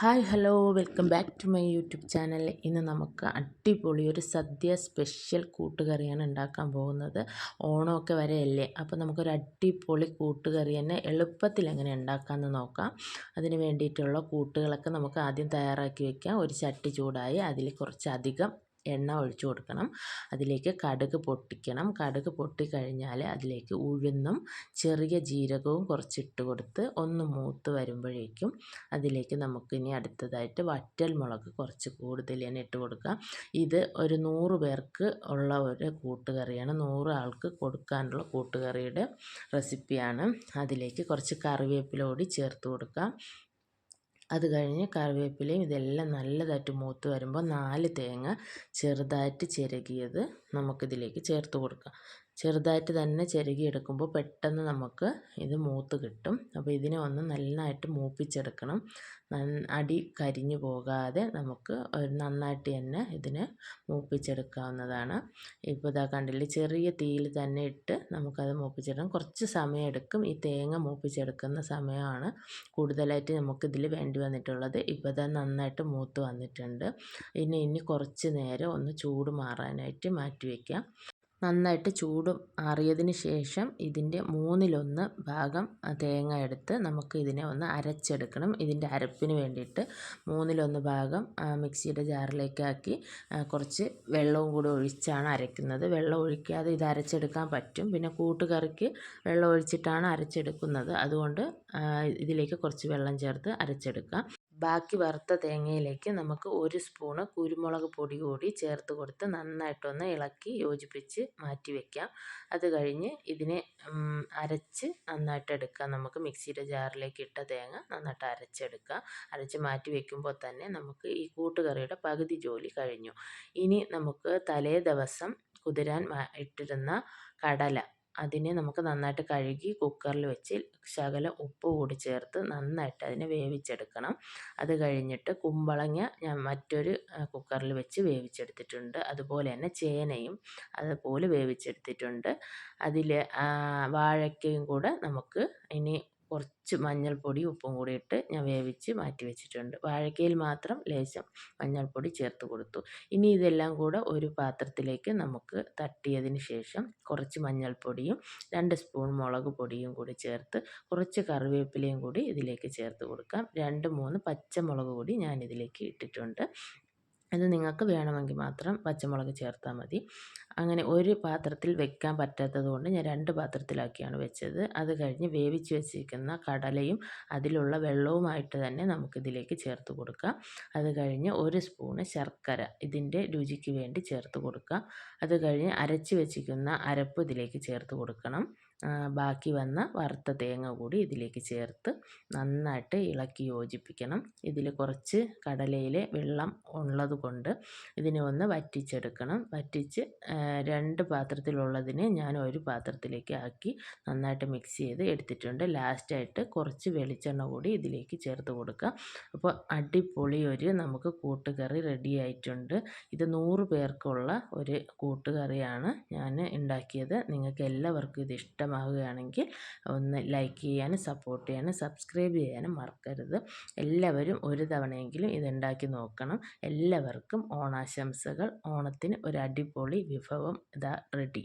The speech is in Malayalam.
Hi hello welcome back to my YouTube channel. ഇന്ന് നമുക്ക് അടിപൊളി ഒരു സദ്യ സ്പെഷ്യൽ കൂട്ടുകറിയാണ് ഉണ്ടാക്കാൻ പോകുന്നത്. ഓണമൊക്കെ വരെയല്ലേ? അപ്പോൾ നമുക്കൊരു അടിപൊളി കൂട്ടുകറി തന്നെ എളുപ്പത്തിൽ എങ്ങനെ ഉണ്ടാക്കാമെന്ന് നോക്കാം. അതിന് വേണ്ടിയിട്ടുള്ള കൂട്ടുകളൊക്കെ നമുക്ക് ആദ്യം തയ്യാറാക്കി വയ്ക്കാം ഒരു ചട്ടി ചൂടായി. അതിൽ കുറച്ചധികം എണ്ണ ഒഴിച്ചു കൊടുക്കണം. അതിലേക്ക് കടുക് പൊട്ടിക്കണം. കടുക് പൊട്ടിക്കഴിഞ്ഞാൽ അതിലേക്ക് ഉഴുന്നും ചെറിയ ജീരകവും കുറച്ചിട്ട് കൊടുത്ത് ഒന്ന് മൂത്ത് വരുമ്പോഴേക്കും അതിലേക്ക് നമുക്ക് ഇനി അടുത്തതായിട്ട് വറ്റൽ മുളക് കുറച്ച് കൂടുതൽ തന്നെ ഇട്ട് കൊടുക്കാം ഇത് ഒരു നൂറ് പേർക്ക് ഉള്ള ഒരു കൂട്ടുകറിയാണ്. നൂറ് ആൾക്ക് കൊടുക്കാനുള്ള കൂട്ടുകറിയുടെ റെസിപ്പിയാണ്. അതിലേക്ക് കുറച്ച് കറിവേപ്പില കൂടി ചേർത്ത് കൊടുക്കാം അത് കഴിഞ്ഞ് കറിവേപ്പിലയും ഇതെല്ലാം നല്ലതായിട്ട് മൂത്ത് വരുമ്പോൾ നാല് തേങ്ങ ചെറുതായിട്ട് ചിരകിയത് നമുക്കിതിലേക്ക് ചേർത്ത് കൊടുക്കാം. ചെറുതായിട്ട് തന്നെ ചിരകിയെടുക്കുമ്പോൾ പെട്ടെന്ന് നമുക്ക് ഇത് മൂത്ത് കിട്ടും. അപ്പോൾ ഇതിനെ ഒന്ന് നന്നായിട്ട് മൂപ്പിച്ചെടുക്കണം. അടി കരിഞ്ഞു പോകാതെ നമുക്ക് നന്നായിട്ട് തന്നെ ഇതിനെ മൂപ്പിച്ചെടുക്കാവുന്നതാണ്. ഇപ്പോൾ ഇതാ കണ്ടില്ലേ ചെറിയ തീയിൽ തന്നെ ഇട്ട് നമുക്കത് മൂപ്പിച്ചെടുക്കാം. കുറച്ച് സമയം എടുക്കും ഈ തേങ്ങ മൂപ്പിച്ചെടുക്കുന്ന സമയമാണ് കൂടുതലായിട്ട് നമുക്കിതിൽ വേണ്ടി വന്നിട്ടുള്ളത്. ഇപ്പോൾ ഇതാ നന്നായിട്ട് മൂത്ത് വന്നിട്ടുണ്ട്. ഇനി ഇനി കുറച്ച് നേരം ഒന്ന് ചൂട് മാറാനായിട്ട് മാറ്റി വയ്ക്കാം നന്നായിട്ട് ചൂട് ആറിയതിന് ശേഷം ഇതിന്റെ മൂന്നിലൊന്ന് ഭാഗം തേങ്ങ എടുത്ത് നമുക്ക് ഇതിനെ ഒന്ന് അരച്ചെടുക്കണം. ഇതിന്റെ അരപ്പിന് വേണ്ടിയിട്ട് മൂന്നിലൊന്ന് ഭാഗം മിക്സിയുടെ ജാറിലേക്കാക്കി കുറച്ച് വെള്ളവും കൂടി ഒഴിച്ചാണ് അരയ്ക്കുന്നത് വെള്ളം ഒഴിക്കാതെ ഇത് അരച്ചെടുക്കാൻ പറ്റും. പിന്നെ കൂട്ടുകറിക്ക് വെള്ളം ഒഴിച്ചിട്ടാണ് അരച്ചെടുക്കുന്നത്. അതുകൊണ്ട് ഇതിലേക്ക് കുറച്ച് വെള്ളം ചേർത്ത് അരച്ചെടുക്കാം ബാക്കി വറുത്ത തേങ്ങയിലേക്ക് നമുക്ക് ഒരു സ്പൂണ് കുരുമുളക് പൊടി കൂടി ചേർത്ത് കൊടുത്ത് നന്നായിട്ടൊന്ന് ഇളക്കി യോജിപ്പിച്ച് മാറ്റി വയ്ക്കാം അത് കഴിഞ്ഞ് ഇതിനെ അരച്ച് നന്നായിട്ട് എടുക്കാം. നമുക്ക് മിക്സിയുടെ ജാറിലേക്ക് ഇട്ട തേങ്ങ നന്നായിട്ട് അരച്ചെടുക്കാം. അരച്ച് മാറ്റി വെക്കുമ്പോൾ തന്നെ നമുക്ക് ഈ കൂട്ടുകറിയുടെ പകുതി ജോലി കഴിഞ്ഞു. ഇനി നമുക്ക് തലേ ദിവസം കുതിരാൻ ഇട്ടിരുന്ന കടല അതിനെ നമുക്ക് നന്നായിട്ട് കഴുകി കുക്കറിൽ വെച്ച് ശകലം ഉപ്പ് കൂടി ചേർത്ത് നന്നായിട്ട് അതിനെ വേവിച്ചെടുക്കണം. അത് കഴിഞ്ഞിട്ട് കുമ്പളങ്ങ ഞാൻ മറ്റൊരു കുക്കറിൽ വെച്ച് വേവിച്ചെടുത്തിട്ടുണ്ട്. അതുപോലെ തന്നെ ചേനയും അതുപോലെ വേവിച്ചെടുത്തിട്ടുണ്ട്. അതിൽ വാഴയ്ക്കയും കൂടെ നമുക്ക് ഇനി കുറച്ച് മഞ്ഞൾപ്പൊടി ഉപ്പും കൂടി ഇട്ട് ഞാൻ വേവിച്ച് മാറ്റി വെച്ചിട്ടുണ്ട്. വാഴക്കയിൽ മാത്രം ലേശം മഞ്ഞൾപ്പൊടി ചേർത്ത് കൊടുത്തു. ഇനി ഇതെല്ലാം കൂടെ ഒരു പാത്രത്തിലേക്ക് നമുക്ക് തട്ടിയതിന് ശേഷം കുറച്ച് മഞ്ഞൾപ്പൊടിയും രണ്ട് സ്പൂൺ മുളക് പൊടിയും കൂടി ചേർത്ത് കുറച്ച് കറിവേപ്പിലയും കൂടി ഇതിലേക്ക് ചേർത്ത് കൊടുക്കാം. രണ്ട് മൂന്ന് പച്ചമുളക് കൂടി ഞാൻ ഇതിലേക്ക് ഇട്ടിട്ടുണ്ട്. അത് നിങ്ങൾക്ക് വേണമെങ്കിൽ മാത്രം പച്ചമുളക് ചേർത്താൽ മതി. അങ്ങനെ ഒരു പാത്രത്തിൽ വെക്കാൻ പറ്റാത്തത് കൊണ്ട് ഞാൻ രണ്ട് പാത്രത്തിലാക്കിയാണ് വെച്ചത്. അത് കഴിഞ്ഞ് വേവിച്ച് വെച്ചിരിക്കുന്ന കടലയും അതിലുള്ള വെള്ളവുമായിട്ട് തന്നെ നമുക്കിതിലേക്ക് ചേർത്ത് കൊടുക്കാം. അത് കഴിഞ്ഞ് ഒരു സ്പൂണ് ശർക്കര ഇതിന്റെ രുചിക്ക് വേണ്ടി ചേർത്ത് കൊടുക്കാം. അത് കഴിഞ്ഞ് അരച്ച് വെച്ചിരിക്കുന്ന അരപ്പ് ഇതിലേക്ക് ചേർത്ത് കൊടുക്കണം. ബാക്കി വന്ന വറുത്ത തേങ്ങ കൂടി ഇതിലേക്ക് ചേർത്ത് നന്നായിട്ട് ഇളക്കി യോജിപ്പിക്കണം. ഇതിൽ കുറച്ച് കടലയിലെ വെള്ളം ഉള്ളത് കൊണ്ട് ഇതിനെ ഒന്ന് വറ്റിച്ചെടുക്കണം. വറ്റിച്ച് രണ്ട് പാത്രത്തിലുള്ളതിനെ ഞാൻ ഒരു പാത്രത്തിലേക്ക് ആക്കി നന്നായിട്ട് മിക്സ് ചെയ്ത് എടുത്തിട്ടുണ്ട്. ലാസ്റ്റായിട്ട് കുറച്ച് വെളിച്ചെണ്ണ കൂടി ഇതിലേക്ക് ചേർത്ത് കൊടുക്കുക അപ്പോൾ അടിപൊളി ഒരു നമുക്ക് കൂട്ടുകറി റെഡി ആയിട്ടുണ്ട്. ഇത് നൂറ് പേർക്കുള്ള ഒരു കൂട്ടുകറിയാണ് ഞാൻ ഉണ്ടാക്കിയത്. നിങ്ങൾക്ക് എല്ലാവർക്കും ഇത് ഇഷ്ടമാവുകയാണെങ്കിൽ ഒന്ന് ലൈക്ക് ചെയ്യാനും സപ്പോർട്ട് ചെയ്യാനും സബ്സ്ക്രൈബ് ചെയ്യാനും മറക്കരുത്. എല്ലാവരും ഒരു തവണയെങ്കിലും ഇതുണ്ടാക്കി നോക്കണം. എല്ലാവർക്കും ഓണാശംസകൾ. ഓണത്തിന് ഒരു അടിപൊളി വിഭവം ഇതാ റെഡി.